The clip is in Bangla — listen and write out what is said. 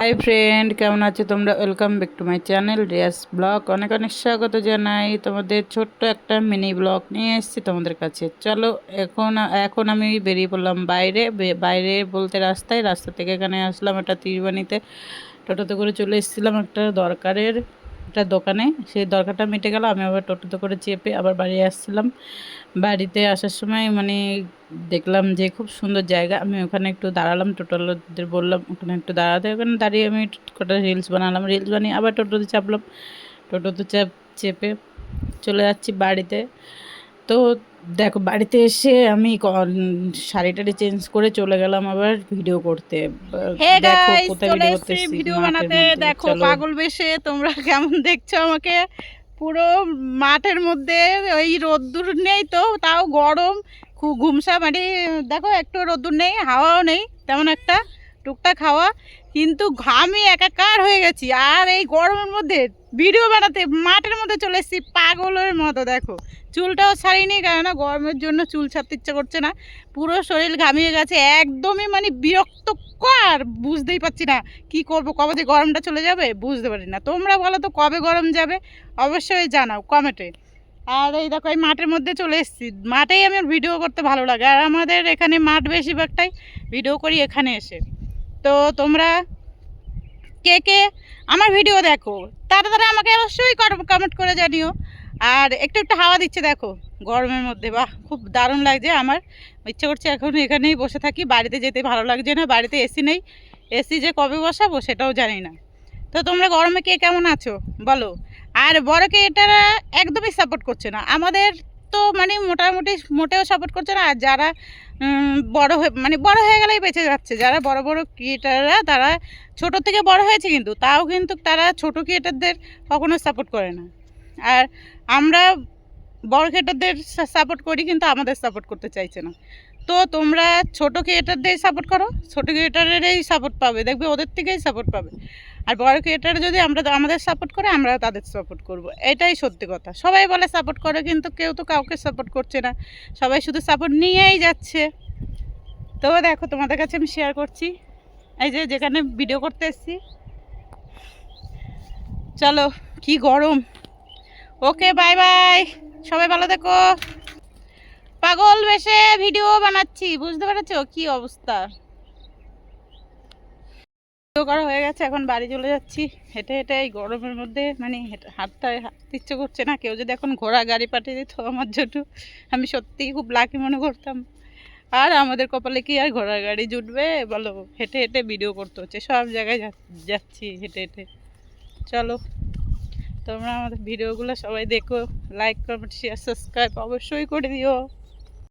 হাই ফ্রেন্ড কেমন আছো তোমরা? Welcome back to my channel Riya's vlog অনেক অনেক স্বাগত জানাই। তোমাদের ছোট্ট একটা মিনি ব্লগ নিয়ে এসেছি তোমাদের কাছে। চলো, এখন এখন আমি বেরিয়ে পড়লাম বাইরে। বাইরে বলতে রাস্তায়। রাস্তা থেকে এখানে আসলাম একটা তীরবানিতে। টোটোতে করে চলে এসেছিলাম একটা দরকারের। একটা দোকানে। সেই দরকারটা মিটে গেল, আমি আবার টোটোতে করে চেপে আবার বাড়ি আসছিলাম। বাড়িতে আসার সময় মানে দেখলাম যে খুব সুন্দর জায়গা, আমি ওখানে একটু দাঁড়ালাম টোটোদের বললাম, ওখানে একটু দাঁড়াতে, ওখানে দাঁড়িয়ে আমি কটা রিলস বানালাম। রিলস বানিয়ে আবার টোটোতে চাপলাম। টোটোতে চাপ, চেপে চলে যাচ্ছি বাড়িতে। তো দেখো বাড়িতে এসে আমি ক- শাড়ি টাড়ি চেঞ্জ করে চলে গেলাম আবার ভিডিও করতে। হে দেখো গাইস কোথায় ভিডিও করতেছি ভিডিও বানাতে। দেখো পাগল বেশে তোমরা কেমন দেখছ আমাকে? পুরো মাঠের মধ্যে ওই রোদ্দুর নেই তো তাও গরম। খুব ঘুমসা মানে দেখো একটু রোদ্দুর নেই হাওয়াও নেই তেমন একটা। টুকটাক খাওয়া, কিন্তু ঘামে একাকার হয়ে গেছি। আর এই গরমের মধ্যে ভিডিও বানাতে, মাঠের মধ্যে চলে এসেছি, পাগলের মতো, দেখো। চুলটাও ছাড়িনি, কেননা গরমের জন্য চুল ছাড়তে ইচ্ছে করছে না। পুরো শরীর ঘামিয়ে গেছে, একদমই মানে বিরক্তকর, বুঝতেই পারছি না কি করব, কবে যে গরমটা চলে যাবে, বুঝতে পারি না। তোমরা বলো তো, কবে গরম যাবে? অবশ্যই জানাও কমেন্টে আর এই দেখো, এই মাঠের মধ্যে চলে এসেছি। মাঠেই আমার ভিডিও করতে ভালো লাগে। আর আমাদের এখানে মাঠ বেশিরভাগটাই ভিডিও করি এখানে এসে। তো তোমরা কে কে আমার ভিডিও দেখো, তারা তারা আমাকে অবশ্যই কমেন্ট করে জানিও। আর একটু একটু হাওয়া দিচ্ছে দেখো, গরমের মধ্যে, বাহ, খুব দারুণ লাগছে আমার। ইচ্ছে করছে এখন এখানেই বসে থাকি, বাড়িতে যেতে ভালো লাগছে না, বাড়িতে এসি নেই। এসি যে কবে বসাবো সেটাও জানি না। তো তোমরা গরমে কে কেমন আছো? বলো। আর বড়কে এটা একদমই সাপোর্ট করছে না। আমাদের তো মানে মোটামুটি মোটেও সাপোর্ট করছে না। আর যারা বড় হয়ে মানে বড় হয়ে গেলেই বেঁচে যাচ্ছে। যারা বড় বড় ক্রিয়েটাররা তারা ছোট থেকে বড় হয়েছে কিন্তু, তাও কিন্তু তারা ছোট ক্রিয়েটারদের কখনো সাপোর্ট করে না। আর আমরা বড় ক্রিয়েটারদের সাপোর্ট করি কিন্তু আমাদের সাপোর্ট করতে চাইছে না। তো তোমরা ছোট ক্রিয়েটারদের সাপোর্ট করো, ছোটো ক্রিয়েটারেরই সাপোর্ট পাবে, দেখবে ওদের থেকেই সাপোর্ট পাবে। আর বড় ক্রিয়েটার যদি আমরা আমাদের সাপোর্ট করে, আমরা তাদের সাপোর্ট করব। এটাই সত্যি কথা। সবাই বলে সাপোর্ট করে, কিন্তু কেউ তো কাউকে সাপোর্ট করছে না। সবাই শুধু সাপোর্ট নিয়েই যাচ্ছে। তো দেখো, তোমাদের কাছে আমি শেয়ার করছি। এই যে, যেখানে ভিডিও করতে এসেছি। চলো, কি গরম। ওকে বাই বাই সবাই ভালো দেখো পাগল বেশে ভিডিও বানাচ্ছি, বুঝতে পেরেছ? কি অবস্থা? ভিডিও করা হয়ে গেছে, এখন বাড়ি চলে যাচ্ছি। হেঁটে হেঁটে এই গরমের মধ্যে মানে হেঁটে- হাঁটতে ইচ্ছে করছে না, কেউ যদি এখন ঘোড়া গাড়ি পাঠিয়ে দিত আমার জন্য, আমি সত্যিই খুব লাকি মনে করতাম। আর আমাদের কপালে কি আর ঘোড়া গাড়ি জুটবে? বলো, হেঁটে হেঁটে ভিডিও করতে হচ্ছে, সব জায়গায় যাচ্ছি হেঁটে হেঁটে। চলো, তোমরা আমাদের ভিডিওগুলো সবাই দেখো লাইক কমেন্ট শেয়ার সাবস্ক্রাইব অবশ্যই করে দিও।